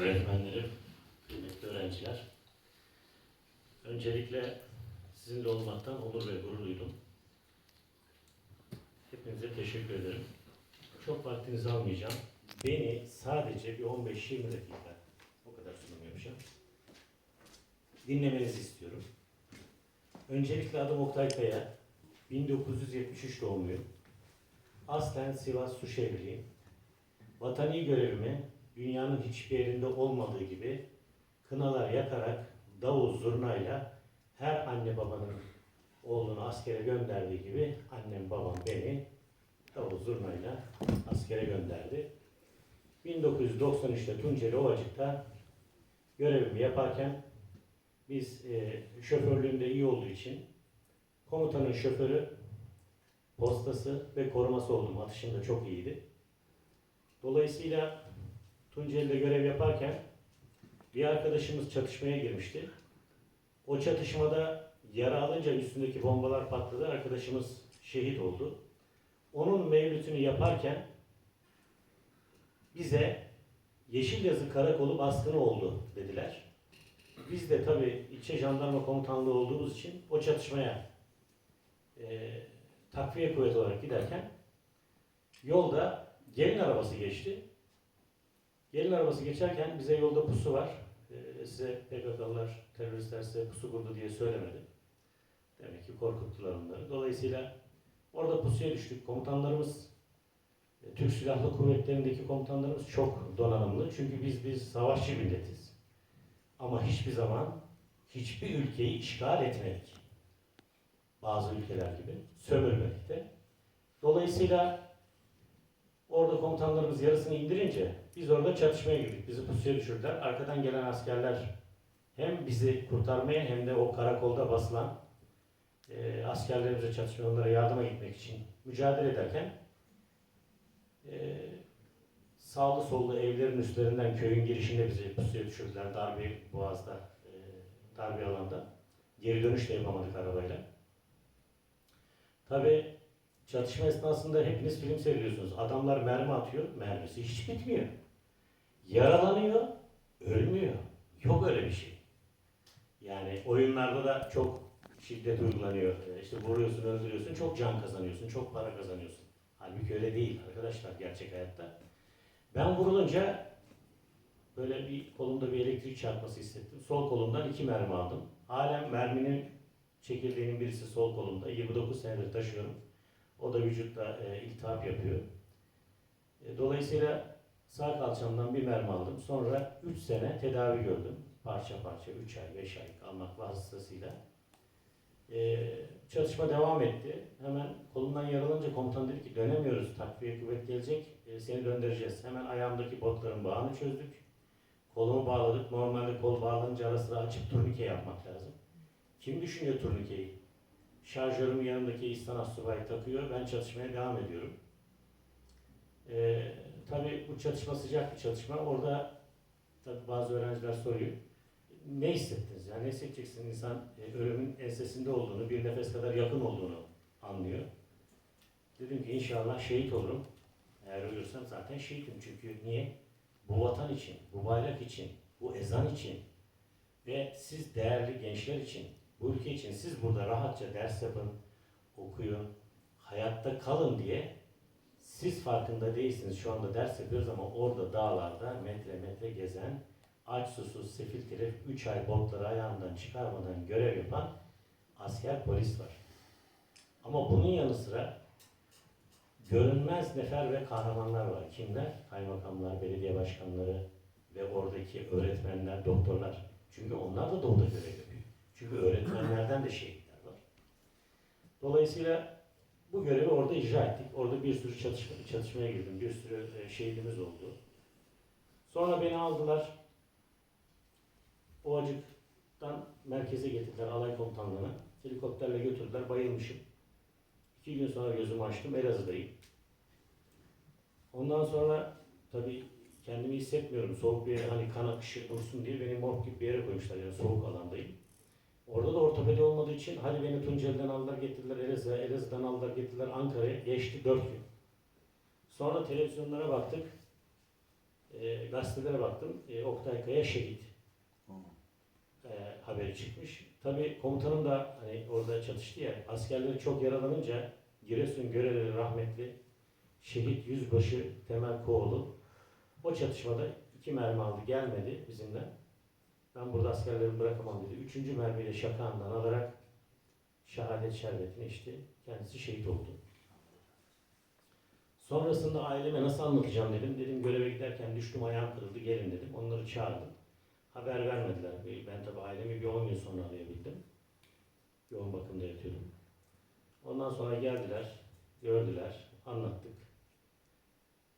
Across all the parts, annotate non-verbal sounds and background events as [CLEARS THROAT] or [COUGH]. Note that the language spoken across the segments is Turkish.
öğretmenlerim, kıymetli öğrenciler. Öncelikle sizinle olmaktan onur ve gurur duydum. Hepinize teşekkür ederim. Çok vaktinizi almayacağım. Beni sadece bir 15-20 dakika, o kadar sunum yapacağım. Dinlemenizi istiyorum. Öncelikle adım Oktay Kaya. 1973 doğumluyum. Aslen Sivas Suşehirliyim. Vatani görevimi dünyanın hiçbir yerinde olmadığı gibi kınalar yakarak davul zurnayla her anne babanın oğlunu askere gönderdiği gibi annem babam beni davul zurnayla askere gönderdi. 1993'te Tunceli Ovacık'ta görevimi yaparken biz e, şoförlüğümde iyi olduğu için komutanın şoförü, postası ve koruması oldum. Atışım da çok iyiydi. Dolayısıyla Tunceli'de görev yaparken bir arkadaşımız çatışmaya girmişti. O çatışmada yara alınca üstündeki bombalar patladı. Arkadaşımız şehit oldu. Onun mevlütünü yaparken bize Yeşilyazı Karakolu baskını oldu dediler. Biz de tabii ilçe jandarma komutanlığı olduğumuz için o çatışmaya e, takviye kuvveti olarak giderken yolda gelin arabası geçti. Gelin arabası geçerken bize yolda pusu var. E, size PKK'lılar, teröristler size pusu kurdu diye söylemedi. Demek ki korkuttular onları. Dolayısıyla orada pusuya düştük. Komutanlarımız e, Türk Silahlı Kuvvetleri'ndeki komutanlarımız çok donanımlı. Çünkü biz biz savaşçı milletiz. Ama hiçbir zaman hiçbir ülkeyi işgal etmedik. Bazı ülkeler gibi. Sömürmedik de. Dolayısıyla orada komutanlarımız yarısını indirince biz orada çatışmaya girdik. Bizi pusuya düşürdüler. Arkadan gelen askerler hem bizi kurtarmaya hem de o karakolda basılan e, askerlerimize çatışmaya onlara yardıma gitmek için mücadele ederken e, sağlı sollu evlerin üstlerinden köyün girişinde bizi pusuya düşürdüler. Darbe boğazda, e, darbe alanda. Geri dönüş de yapamadık arabayla. Tabi çatışma esnasında hepiniz film seyrediyorsunuz. Adamlar mermi atıyor, mermisi hiç bitmiyor. Yaralanıyor, ölmüyor. Yok öyle bir şey. Yani oyunlarda da çok şiddet uygulanıyor. E, İşte vuruyorsun, öldürüyorsun, çok can kazanıyorsun, çok para kazanıyorsun. Halbuki öyle değil arkadaşlar gerçek hayatta. Ben vurulunca böyle bir kolumda bir elektrik çarpması hissettim. Sol kolumdan iki mermi aldım. Halen merminin çekirdeğinin birisi sol kolumda. 29 senedir taşıyorum. O da vücutta e, iltihap yapıyor. E, dolayısıyla sağ kalçamdan bir mermi aldım. Sonra 3 sene tedavi gördüm. Parça parça 3 ay, 5 ay kalmak vasıtasıyla. E, çatışma devam etti. Hemen kolumdan yaralanınca komutan dedi ki dönemiyoruz. Takviye kuvvet gelecek. e, seni döndüreceğiz. Hemen ayağımdaki botların bağını çözdük. Kolumu bağladık. Normalde kol bağlanınca ara sıra açıp turnike yapmak lazım. Kim düşünüyor turnikeyi? Şarjörümün yanındaki İhsan Asubay takıyor. Ben çatışmaya devam ediyorum. Ee, tabii bu çatışma sıcak bir çatışma. Orada tabii bazı öğrenciler soruyor. Ne hissettiniz? Yani ne hissedeceksin? İnsan e, ölümün ensesinde olduğunu, bir nefes kadar yakın olduğunu anlıyor. Dedim ki inşallah şehit olurum. Eğer ölürsem zaten şehitim. Çünkü niye? Bu vatan için, bu bayrak için, bu ezan için ve siz değerli gençler için, bu ülke için siz burada rahatça ders yapın, okuyun, hayatta kalın diye siz farkında değilsiniz. Şu anda ders yapıyoruz ama orada dağlarda metre metre gezen, aç susuz, sefil terif, 3 ay botları ayağından çıkarmadan görev yapan asker polis var. Ama bunun yanı sıra görünmez nefer ve kahramanlar var. Kimler? Kaymakamlar, belediye başkanları ve oradaki öğretmenler, doktorlar. Çünkü onlar da doğuda görev. Çünkü öğretmenlerden de şehitler var. Dolayısıyla bu görevi orada icra ettik. Orada bir sürü çatışma, çatışmaya girdim. Bir sürü e, şehidimiz oldu. Sonra beni aldılar. Ovacık'tan merkeze getirdiler alay komutanlığına. Helikopterle götürdüler. Bayılmışım. İki gün sonra gözümü açtım. Elazığ'dayım. Ondan sonra tabii kendimi hissetmiyorum. Soğuk bir yere hani kan akışı olsun diye beni morg gibi bir yere koymuşlar. Yani soğuk alandayım. Orada da ortopedi olmadığı için hadi beni Tunceli'den aldılar getirdiler Elazığ'a, Elazığ'dan aldılar getirdiler Ankara'ya. Geçti dört gün. Sonra televizyonlara baktık. e, gazetelere baktım. E, Oktay Kaya şehit e, haberi çıkmış. Tabii komutanım da hani orada çatıştı ya, askerleri çok yaralanınca Giresun görevli rahmetli şehit yüzbaşı Temel Koğlu o çatışmada iki mermi aldı gelmedi bizimle. Ben burada askerlerimi bırakamam dedi. Üçüncü mermiyle şakağından alarak şehadet şerbetini içti. Kendisi şehit oldu. Sonrasında aileme nasıl anlatacağım dedim. Dedim göreve giderken düştüm ayağım kırıldı gelin dedim. Onları çağırdım. Haber vermediler. Ben tabii ailemi bir 10 gün sonra arayabildim. Yoğun bakımda yatıyordum. Ondan sonra geldiler, gördüler, anlattık.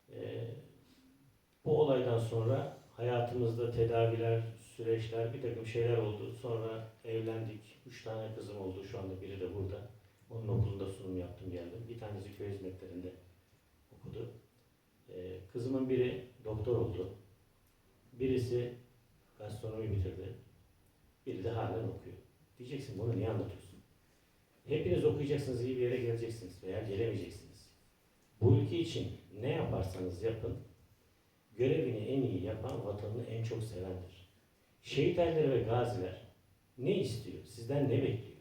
Ee, bu olaydan sonra hayatımızda tedaviler, süreçler, bir takım şeyler oldu. Sonra evlendik. Üç tane kızım oldu. Şu anda biri de burada. Onun okulunda sunum yaptım geldim. Bir tanesi köy hizmetlerinde okudu. Ee, kızımın biri doktor oldu. Birisi gastronomi bitirdi. Biri de halen okuyor. Diyeceksin bunu niye anlatıyorsun? Hepiniz okuyacaksınız, iyi bir yere geleceksiniz veya gelemeyeceksiniz. Bu ülke için ne yaparsanız yapın, görevini en iyi yapan vatanını en çok sevendir. Şehit ve gaziler ne istiyor? Sizden ne bekliyor?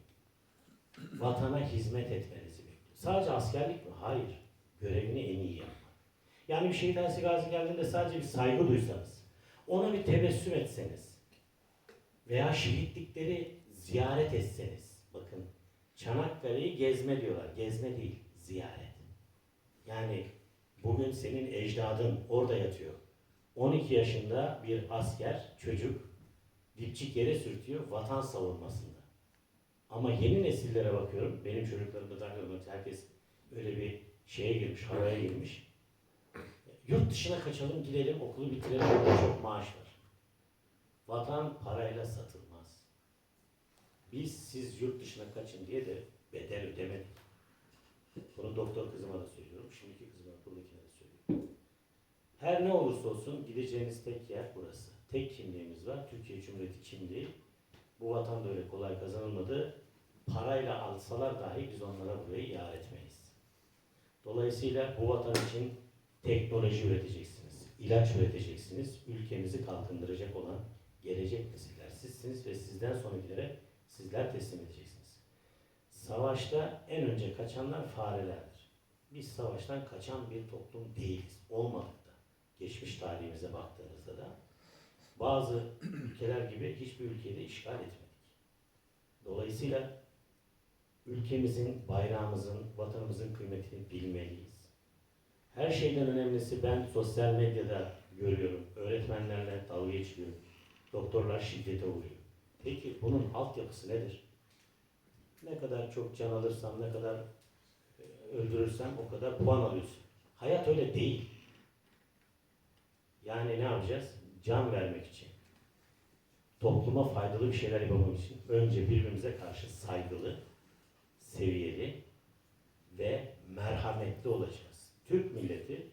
Vatana hizmet etmenizi bekliyor. Sadece askerlik mi? Hayır. Görevini en iyi yapmak. Yani bir şehit ersi gazi geldiğinde sadece bir saygı duysanız, ona bir tebessüm etseniz veya şehitlikleri ziyaret etseniz, bakın Çanakkale'yi gezme diyorlar. Gezme değil, ziyaret. Yani bugün senin ecdadın orada yatıyor. 12 yaşında bir asker, çocuk, dipçik yere sürtüyor vatan savunmasında. Ama yeni nesillere bakıyorum, benim çocuklarım da dahil herkes öyle bir şeye girmiş, havaya girmiş. Yurt dışına kaçalım, gidelim, okulu bitirelim, çok maaş var. Vatan parayla satılmaz. Biz siz yurt dışına kaçın diye de bedel ödemedik. Bunu doktor kızıma da söylüyorum. Şimdiki kızıma, buradakine de söylüyorum. Her ne olursa olsun gideceğiniz tek yer burası. Tek kimliğimiz var. Türkiye Cumhuriyeti kimliği. Bu vatan da öyle kolay kazanılmadı. Parayla alsalar dahi biz onlara burayı yar etmeyiz. Dolayısıyla bu vatan için teknoloji üreteceksiniz, ilaç üreteceksiniz, ülkemizi kalkındıracak olan gelecek nesiller sizsiniz ve sizden sonrakilere sizler teslim edeceksiniz. Savaşta en önce kaçanlar farelerdir. Biz savaştan kaçan bir toplum değiliz. Olmadık da. Geçmiş tarihimize baktığınızda da bazı ülkeler gibi hiçbir ülkeyi de işgal etmedik. Dolayısıyla ülkemizin, bayrağımızın, vatanımızın kıymetini bilmeliyiz. Her şeyden önemlisi ben sosyal medyada görüyorum. Öğretmenlerle dalga geçiliyor. Doktorlar şiddete uğruyor. Peki bunun altyapısı nedir? Ne kadar çok can alırsam, ne kadar e, öldürürsem o kadar puan alıyorsun. Hayat öyle değil. Yani ne yapacağız? Can vermek için. Topluma faydalı bir şeyler yapmamız için önce birbirimize karşı saygılı, seviyeli ve merhametli olacağız. Türk milleti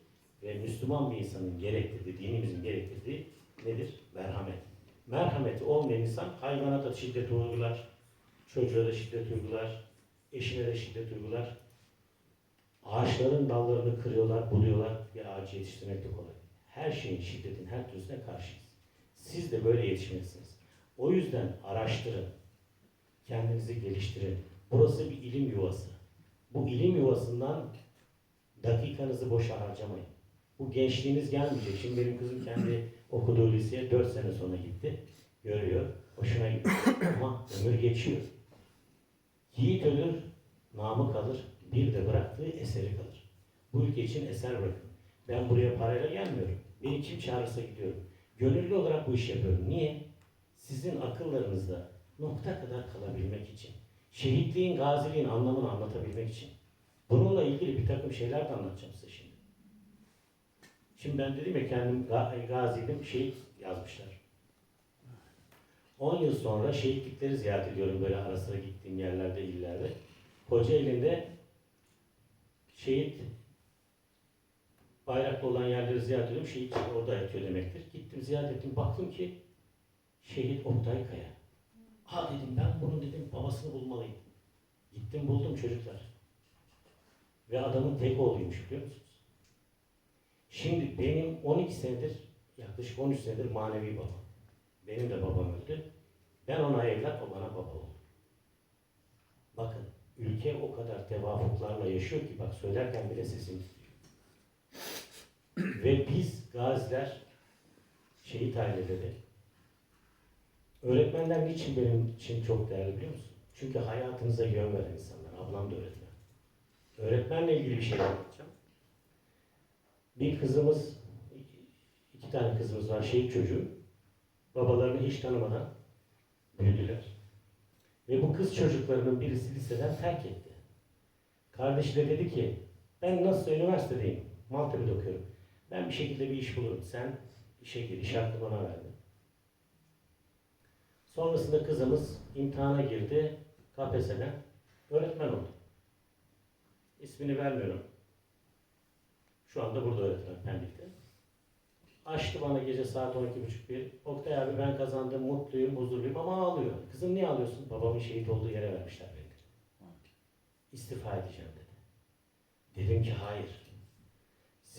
ve Müslüman bir insanın gerektirdiği, dinimizin gerektirdiği nedir? Merhamet. Merhameti olmayan insan hayvanata şiddet uygular, çocuğa da şiddet uygular, eşine de şiddet uygular. Ağaçların dallarını kırıyorlar, buluyorlar ya ağacı yetiştirmek de kolay. Her şeyin şiddetin her türlüsüne karşıyız. Siz de böyle yetişmelisiniz. O yüzden araştırın, kendinizi geliştirin. Burası bir ilim yuvası. Bu ilim yuvasından dakikanızı boşa harcamayın. Bu gençliğiniz gelmeyecek. Şimdi benim kızım kendi okuduğu liseye 4 sene sonra gitti. Görüyor. Hoşuna gitti. Ama ömür geçiyor. Yiğit ölür, namı kalır. Bir de bıraktığı eseri kalır. Bu ülke için eser bırakın. Ben buraya parayla gelmiyorum. Beni kim çağırırsa gidiyorum. Gönüllü olarak bu işi yapıyorum. Niye? Sizin akıllarınızda nokta kadar kalabilmek için. Şehitliğin, gaziliğin anlamını anlatabilmek için. Bununla ilgili bir takım şeyler de anlatacağım size şimdi. Şimdi ben dedim ya kendim ga- gaziydim, şehit yazmışlar. 10 yıl sonra şehitlikleri ziyaret ediyorum böyle ara sıra gittiğim yerlerde, illerde. Kocaeli'nde şehit bayraklı olan yerleri ziyaret ediyorum. Şehit orada yatıyor demektir. Gittim ziyaret ettim. Baktım ki şehit Oktay Kaya. Ha dedim ben bunun dedim babasını bulmalıyım. Gittim buldum çocuklar. Ve adamın tek oğluymuş biliyor musunuz? Şimdi benim 12 senedir yaklaşık 13 senedir manevi babam. Benim de babam öldü. Ben ona evlat, o bana baba oldu. Bakın, ülke o kadar tevafuklarla yaşıyor ki, bak söylerken bile sesim. Ve biz gaziler, şehit aileleri, öğretmenler niçin benim için çok değerli biliyor musun? Çünkü hayatınıza yön veren insanlar. Ablam da öğretmen. Öğretmenle ilgili bir şey anlatacağım. Bir kızımız, iki tane kızımız var, şehit çocuğu. Babalarını hiç tanımadan büyüdüler. Ve bu kız çocuklarının birisi liseden terk etti. Kardeşi de dedi ki, ben nasıl üniversitedeyim, Maltepe'de okuyorum. Ben bir şekilde bir iş bulurum. Sen işe gir, iş hakkı bana verdi. Sonrasında kızımız imtihana girdi, KPSS'den öğretmen oldu. İsmini vermiyorum. Şu anda burada öğretmen Pendik'te. Açtı bana gece saat 12.30 bir. Oktay abi ben kazandım, mutluyum, huzurluyum ama ağlıyor. Kızım niye ağlıyorsun? Babamın şehit olduğu yere vermişler beni. İstifa edeceğim dedi. Dedim ki hayır.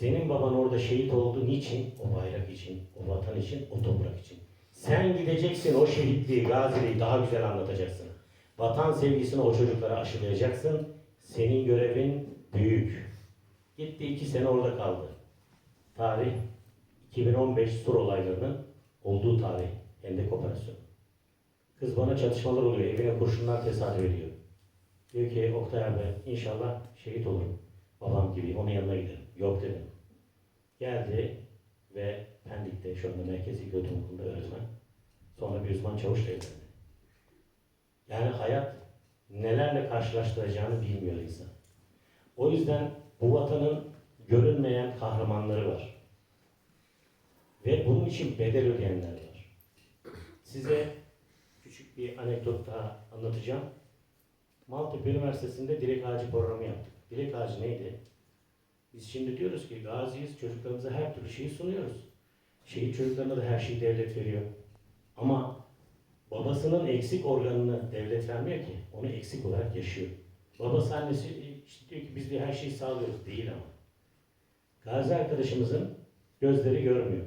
Senin baban orada şehit oldu niçin? O bayrak için, o vatan için, o toprak için. Sen gideceksin o şehitliği, gaziliği daha güzel anlatacaksın. Vatan sevgisini o çocuklara aşılayacaksın. Senin görevin büyük. Gitti iki sene orada kaldı. Tarih 2015 sur olaylarının olduğu tarih. Hendek operasyonu. Kız bana çatışmalar oluyor. Evine kurşunlar tesadüf ediyor. Diyor ki Oktay abi inşallah şehit olurum. Babam gibi onun yanına giderim. Yok dedim. Geldi ve Pendik'te şu anda Merkezi Götüm Okulu'nda öğretmen. Sonra bir uzman çavuşla evlendi. Yani hayat nelerle karşılaştıracağını bilmiyor insan. O yüzden bu vatanın görünmeyen kahramanları var. Ve bunun için bedel ödeyenler var. Size küçük bir anekdot daha anlatacağım. Maltepe Üniversitesi'nde direk ağacı programı yaptık. Direk ağacı neydi? Biz şimdi diyoruz ki gaziyiz, çocuklarımıza her türlü şeyi sunuyoruz. Şehit çocuklarına da her şeyi devlet veriyor. Ama babasının eksik organını devlet vermiyor ki. Onu eksik olarak yaşıyor. Babası annesi işte diyor ki biz diyor her şeyi sağlıyoruz. Değil ama. Gazi arkadaşımızın gözleri görmüyor.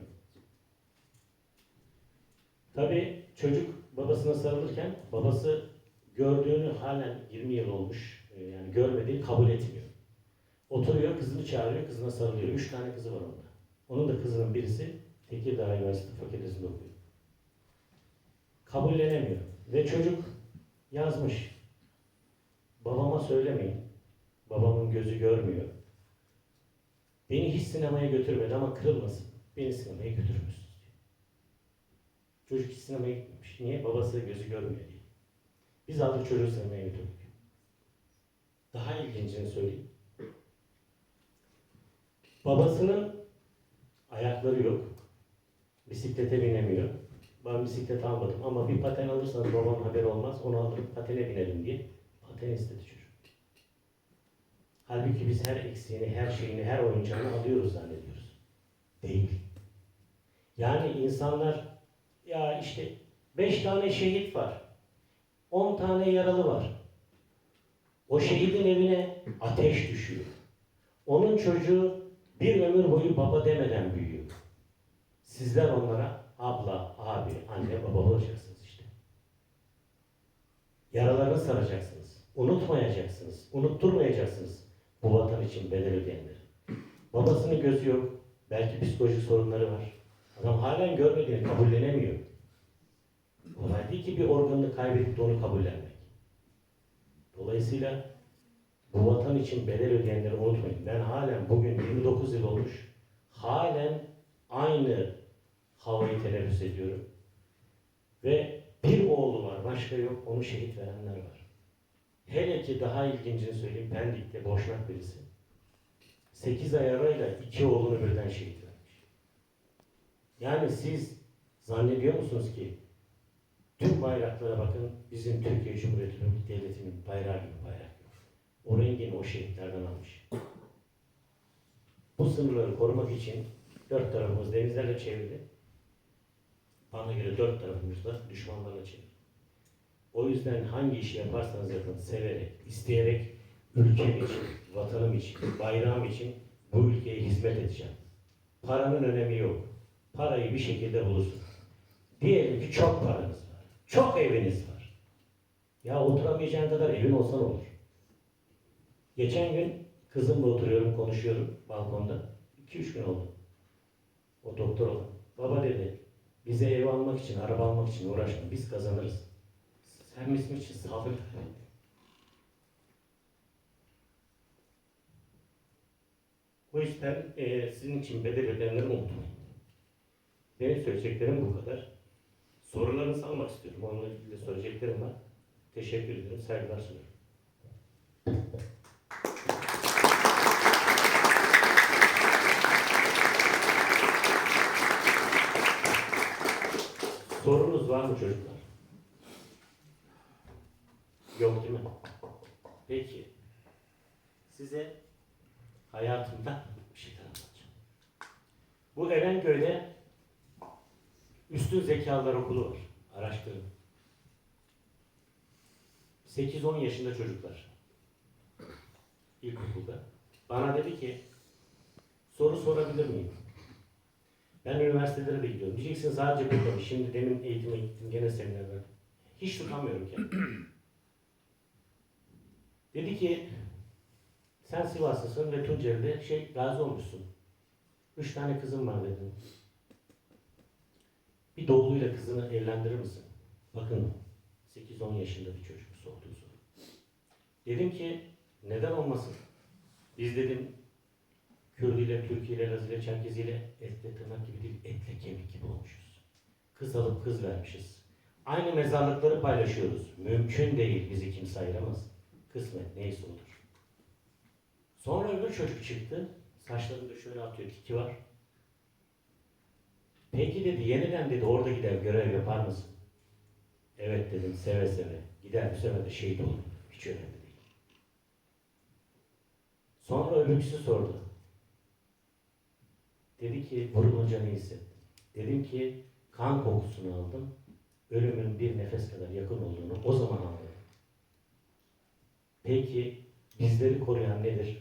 Tabii çocuk babasına sarılırken babası gördüğünü halen 20 yıl olmuş. e, Yani görmediği kabul etmiyor. Oturuyor, kızını çağırıyor, kızına sarılıyor. Üç tane kızı var onda. Onun da kızının birisi Tekirdağ Üniversitesi Fakültesi'nde okuyor. Kabullenemiyor. Ve çocuk yazmış. Babama söylemeyin. Babamın gözü görmüyor. Beni hiç sinemaya götürmedi ama kırılmasın. Beni sinemaya diyor. Çocuk hiç sinemaya gitmemiş. Niye? Babası gözü görmüyor diye. Biz aldık çocuğu sinemaya götürdük. Daha ilgincini söyleyeyim. Babasının ayakları yok. Bisiklete binemiyor. Ben bisiklet almadım ama bir paten alırsanız babam haber olmaz. Onu alırım patene binelim diye. Paten istedi çocuk. Halbuki biz her eksiğini, her şeyini, her oyuncağını alıyoruz zannediyoruz. Değil. Yani insanlar ya işte beş tane şehit var. On tane yaralı var. O şehidin evine ateş düşüyor. Onun çocuğu bir ömür boyu baba demeden büyüyor. Sizler onlara abla, abi, anne, baba olacaksınız işte. Yaralarını saracaksınız. Unutmayacaksınız. Unutturmayacaksınız bu vatan için bedel ödeyenleri. Babasının gözü yok. Belki psikolojik sorunları var. Adam halen görmediğini kabullenemiyor. Kolay değil ki bir organını kaybedip de onu kabullenmek. Dolayısıyla bu vatan için bedel ödeyenleri unutmayın. Ben halen bugün 29 yıl olmuş, halen aynı havayı teneffüs ediyorum. Ve bir oğlu var, başka yok, onu şehit verenler var. Hele ki daha ilgincini söyleyeyim, Pendik'te boşnak birisi. 8 ay arayla iki oğlunu birden şehit vermiş. Yani siz zannediyor musunuz ki tüm bayraklara bakın, bizim Türkiye Cumhuriyeti Devleti'nin bayrağı gibi bayrak. O rengini o şehitlerden almış. Bu sınırları korumak için dört tarafımız denizlerle çevrili. Bana göre dört tarafımız da düşmanlarla çevrili. O yüzden hangi işi yaparsanız yapın, severek, isteyerek, ülkem için, vatanım için, bayrağım için bu ülkeye hizmet edeceğim. Paranın önemi yok. Parayı bir şekilde bulursun. Diyelim ki çok paranız var. Çok eviniz var. Ya oturamayacağın kadar evin olsa ne olur? Geçen gün kızımla oturuyorum, konuşuyorum balkonda. 2-3 gün oldu. O doktor olan. Baba dedi, bize ev almak için, araba almak için uğraşma. Biz kazanırız. Sen bizim için sabır. O yüzden eee, sizin için bedel ödenleri unutmayın. Benim söyleyeceklerim bu kadar. Sorularınızı almak istiyorum. Onunla ilgili söyleyeceklerim var. Teşekkür ederim. Saygılar sunuyorum. Sorunuz var mı çocuklar? Yok değil mi? Peki. Size hayatımda bir şey anlatacağım. Bu Erenköy'de Üstün Zekalar Okulu var. Araştırın. 8-10 yaşında çocuklar. İlkokulda. Bana dedi ki soru sorabilir miyim? Ben üniversitelere de gidiyorum. Diyeceksin sadece burada? Şimdi demin eğitime gittim gene seminerler. Hiç tutamıyorum kendimi. [CLEARS THROAT] Dedi ki sen Sivaslısın ve Tunceli'de şey gazi olmuşsun. Üç tane kızım var dedim. Bir doğuluyla kızını evlendirir misin? Bakın 8-10 yaşında bir çocuk sorduğu soru. Dedim ki neden olmasın? Biz dedim Kürdüyle, Türkiye'yle, Lazıyla, Çerkeziyle etle tırnak gibi değil, etle kemik gibi olmuşuz. Kız alıp kız vermişiz. Aynı mezarlıkları paylaşıyoruz. Mümkün değil bizi kimse ayıramaz. Kısmet neyse odur. Sonra öbür çocuk çıktı. Saçlarında şöyle atıyor, tiki var. Peki dedi, yeniden dedi orada gider görev yapar mısın? Evet dedim, seve seve. Gider bu sefer de şehit olur. Hiç önemli. Sonra öbürküsü sordu. Dedi ki vurulunca ne hissettin? Dedim ki kan kokusunu aldım. Ölümün bir nefes kadar yakın olduğunu o zaman anladım. Peki bizleri koruyan nedir?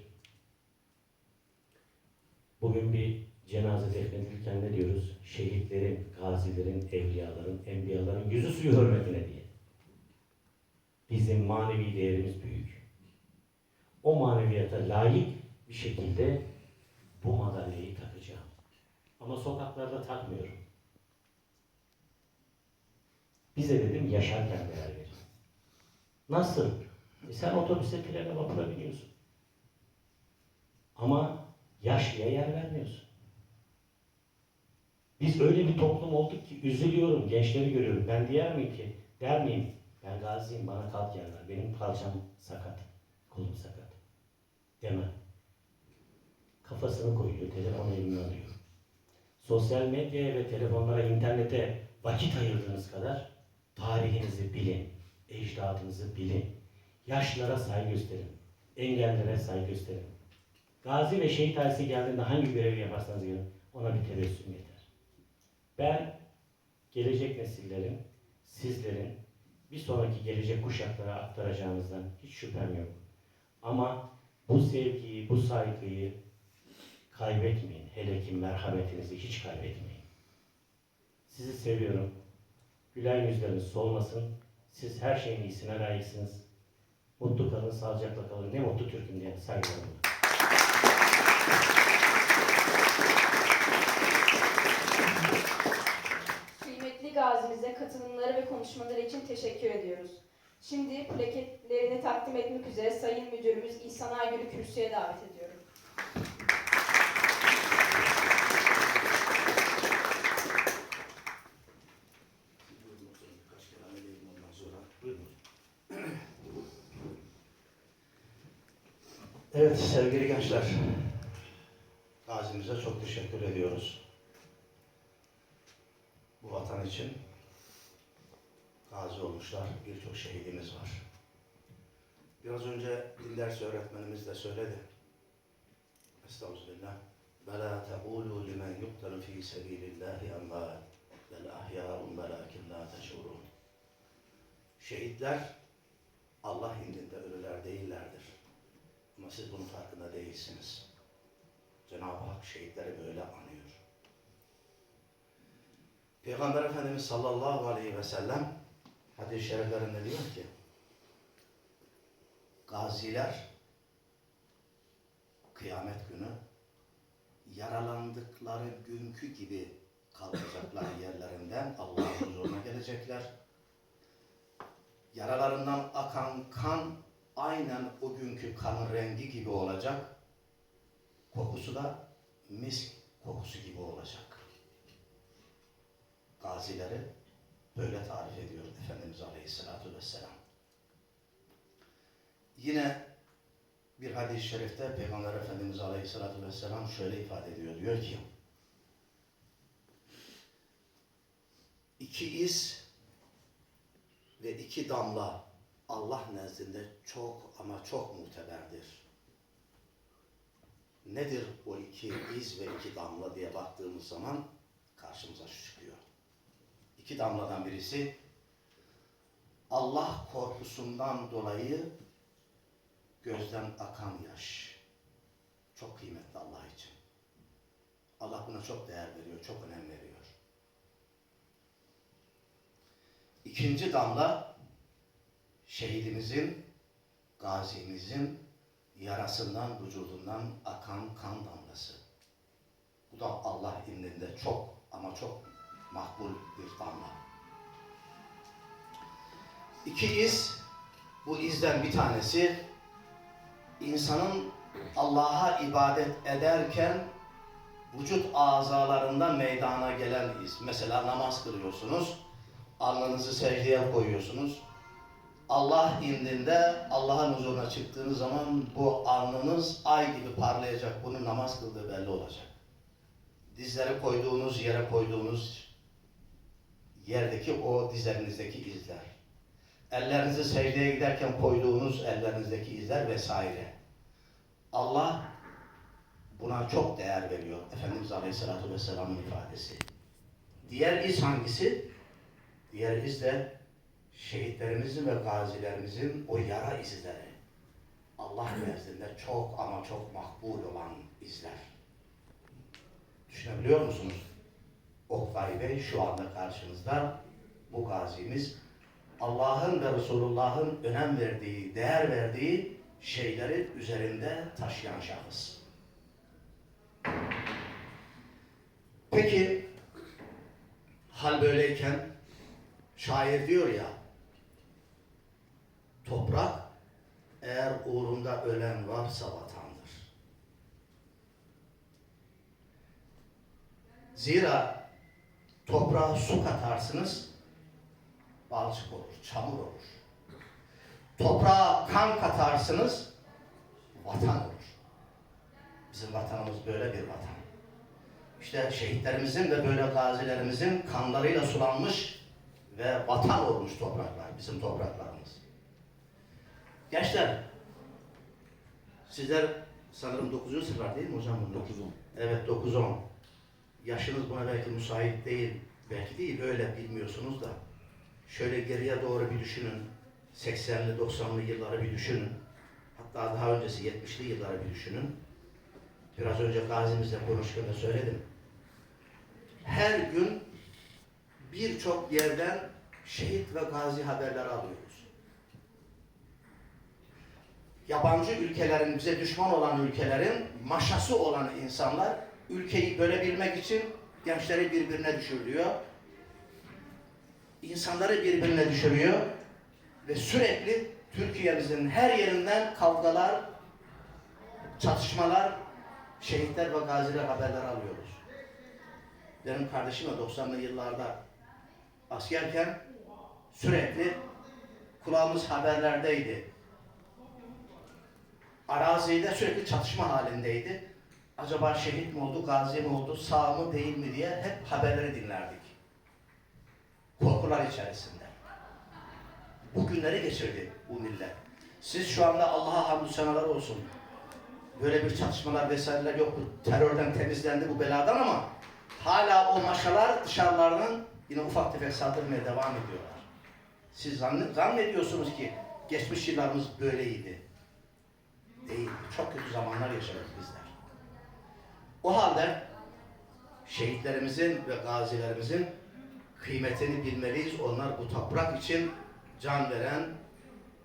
Bugün bir cenaze defnedilirken ne diyoruz? Şehitlerin, gazilerin, evliyaların, enbiyaların yüzü suyu hürmetine diye. Bizim manevi değerimiz büyük. Maneviyata layık bir şekilde bu madalyayı takacağım. Ama sokaklarda takmıyorum. Bize dedim yaşarken değer verin. Nasıl? E sen otobüse, trene, vapura biniyorsun. Ama yaşlıya yer vermiyorsun. Biz öyle bir toplum olduk ki üzülüyorum, gençleri görüyorum. Ben diyer miyim ki, der miyim? Ben gaziyim, bana kalk yer ver. Benim kalçam sakat, kolum sakat. Demem. Kafasını koyuyor, telefonu eline alıyor. Sosyal medyaya ve telefonlara, internete vakit ayırdığınız kadar tarihinizi bilin, ecdadınızı bilin. Yaşlılara saygı gösterin, engellere saygı gösterin. Gazi ve şehit ailesi geldiğinde hangi görevi yaparsanız yapın, ona bir tebessüm yeter. Ben gelecek nesillerin, sizlerin bir sonraki gelecek kuşaklara aktaracağınızdan hiç şüphem yok. Ama bu sevgiyi, bu saygıyı kaybetmeyin. Hele ki merhametinizi hiç kaybetmeyin. Sizi seviyorum. Gülen yüzleriniz solmasın. Siz her şeyin iyisine layıksınız. Mutlu kalın, sağlıcakla kalın. Ne mutlu Türk'üm diye saygılarımla. Kıymetli gazimize katılımları ve konuşmaları için teşekkür ediyoruz. Şimdi plaketlerini takdim etmek üzere Sayın Müdürümüz İhsan Aygül'ü kürsüye davet ediyorum. Evet sevgili gençler, gazimize çok teşekkür ediyoruz. Bu vatan için olmuşlar, birçok şehidimiz var. Biraz önce din dersi öğretmenimiz de söyledi. Estağfirullah. وَلَا تَقُولُوا لِمَنْ يُقْتَلُ ف۪ي سَب۪يلِ اللّٰهِ اَمْوَاتٍ بَلْ اَحْيَاءٌ وَلَاكِنْ لَا تَشْعُرُونَ Şehitler Allah indinde ölüler değillerdir. Ama siz bunun farkında değilsiniz. Cenab-ı Hak şehitleri böyle anıyor. Peygamber Efendimiz sallallahu aleyhi ve sellem hadis-i şeriflerinde diyor ki gaziler kıyamet günü yaralandıkları günkü gibi kalkacaklar [LAUGHS] yerlerinden Allah'ın huzuruna gelecekler. Yaralarından akan kan aynen o günkü kanın rengi gibi olacak. Kokusu da misk kokusu gibi olacak. Gazileri böyle tarif ediyor Efendimiz Aleyhisselatü Vesselam. Yine bir hadis-i şerifte Peygamber Efendimiz Aleyhisselatü Vesselam şöyle ifade ediyor. Diyor ki, iki iz ve iki damla Allah nezdinde çok ama çok muteberdir. Nedir o iki iz ve iki damla diye baktığımız zaman karşımıza şu çıkıyor. İki damladan birisi Allah korkusundan dolayı gözden akan yaş. Çok kıymetli Allah için. Allah buna çok değer veriyor, çok önem veriyor. İkinci damla şehidimizin, gazimizin yarasından, vücudundan akan kan damlası. Bu da Allah indinde çok ama çok makbul bir damla. İki iz, bu izden bir tanesi insanın Allah'a ibadet ederken vücut azalarında meydana gelen iz. Mesela namaz kılıyorsunuz, alnınızı secdeye koyuyorsunuz. Allah indinde Allah'ın huzuruna çıktığınız zaman bu alnınız ay gibi parlayacak. Bunun namaz kıldığı belli olacak. Dizleri koyduğunuz yere koyduğunuz yerdeki o dizlerinizdeki izler. Ellerinizi secdeye giderken koyduğunuz ellerinizdeki izler vesaire. Allah buna çok değer veriyor. Efendimiz Aleyhisselatü Vesselam'ın ifadesi. Diğer iz hangisi? Diğer iz de şehitlerimizin ve gazilerimizin o yara izleri. Allah nezdinde çok ama çok makbul olan izler. Düşünebiliyor musunuz? Oktay Bey şu anda karşınızda bu gazimiz Allah'ın ve Resulullah'ın önem verdiği, değer verdiği şeyleri üzerinde taşıyan şahıs. Peki hal böyleyken şair diyor ya toprak eğer uğrunda ölen varsa vatandır. Zira toprağa su katarsınız balçık olur, çamur olur. Toprağa kan katarsınız, vatan olur. Bizim vatanımız böyle bir vatan. İşte şehitlerimizin ve böyle gazilerimizin kanlarıyla sulanmış ve vatan olmuş topraklar, bizim topraklarımız. Gençler, sizler sanırım 9. sınıflar değil mi hocam bunlar? 9-10. Evet 9-10. Yaşınız buna belki müsait değil, belki değil öyle bilmiyorsunuz da. Şöyle geriye doğru bir düşünün. 80'li 90'lı yılları bir düşünün. Hatta daha öncesi 70'li yılları bir düşünün. Biraz önce gazimizle konuşurken söyledim. Her gün birçok yerden şehit ve gazi haberleri alıyoruz. Yabancı ülkelerin, bize düşman olan ülkelerin maşası olan insanlar ülkeyi bölebilmek için gençleri birbirine düşürüyor insanları birbirine düşürüyor ve sürekli Türkiye'mizin her yerinden kavgalar, çatışmalar, şehitler ve gaziler haberler alıyoruz. Benim kardeşim de 90'lı yıllarda askerken sürekli kulağımız haberlerdeydi. Arazide sürekli çatışma halindeydi. Acaba şehit mi oldu, gazi mi oldu, sağ mı değil mi diye hep haberleri dinlerdik korkular içerisinde. Bu günleri geçirdi bu millet. Siz şu anda Allah'a hamdü senalar olsun. Böyle bir çatışmalar vesaireler yok. Bu terörden temizlendi bu beladan ama hala o maşalar dışarılarının yine ufak tefek saldırmaya devam ediyorlar. Siz zannediyorsunuz ki geçmiş yıllarımız böyleydi. Değil. Çok kötü zamanlar yaşadık bizler. O halde şehitlerimizin ve gazilerimizin kıymetini bilmeliyiz. Onlar bu toprak için can veren,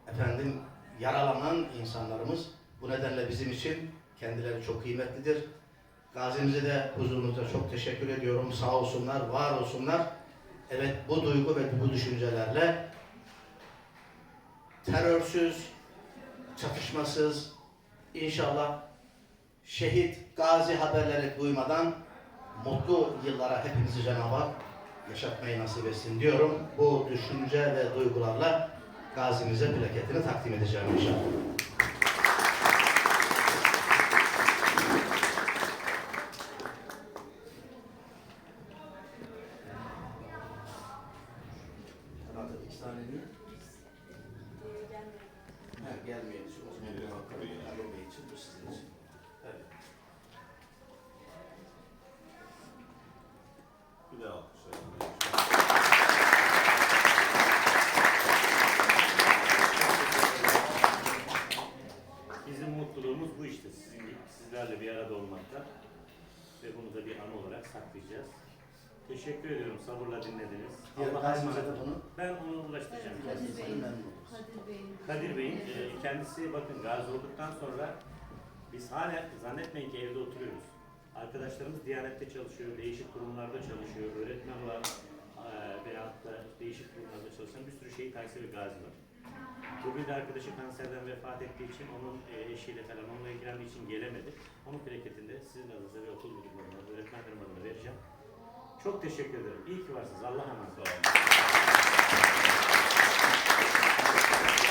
efendim yaralanan insanlarımız. Bu nedenle bizim için kendileri çok kıymetlidir. Gazimize de huzurunuzda çok teşekkür ediyorum. Sağ olsunlar, var olsunlar. Evet bu duygu ve bu düşüncelerle terörsüz, çatışmasız, inşallah şehit, gazi haberleri duymadan mutlu yıllara hepimizi Cenab-ı Hak yaşatmayı nasip etsin diyorum. Bu düşünce ve duygularla gazimize plaketini takdim edeceğim inşallah. Sabırla dinlediniz. Emanet olun. bunu Ben onu ulaştıracağım. Kendisine. Kadir Bey'in, memnun. Kadir Bey'in. Kadir Bey'in e, kendisi bakın gazi olduktan sonra biz hala zannetmeyin ki evde oturuyoruz. Arkadaşlarımız Diyanet'te çalışıyor, değişik kurumlarda çalışıyor, öğretmen var e, veyahut da değişik kurumlarda çalışan bir sürü şehit ailesi ve gazi var. Bugün de arkadaşı kanserden vefat ettiği için onun e, eşiyle falan onunla ilgilendiği için gelemedi. Onun plaketinde sizin adınıza ve okul müdürlüğüne, öğretmenlerim adına vereceğim. Çok teşekkür ederim. İyi ki varsınız. Allah'a emanet olun.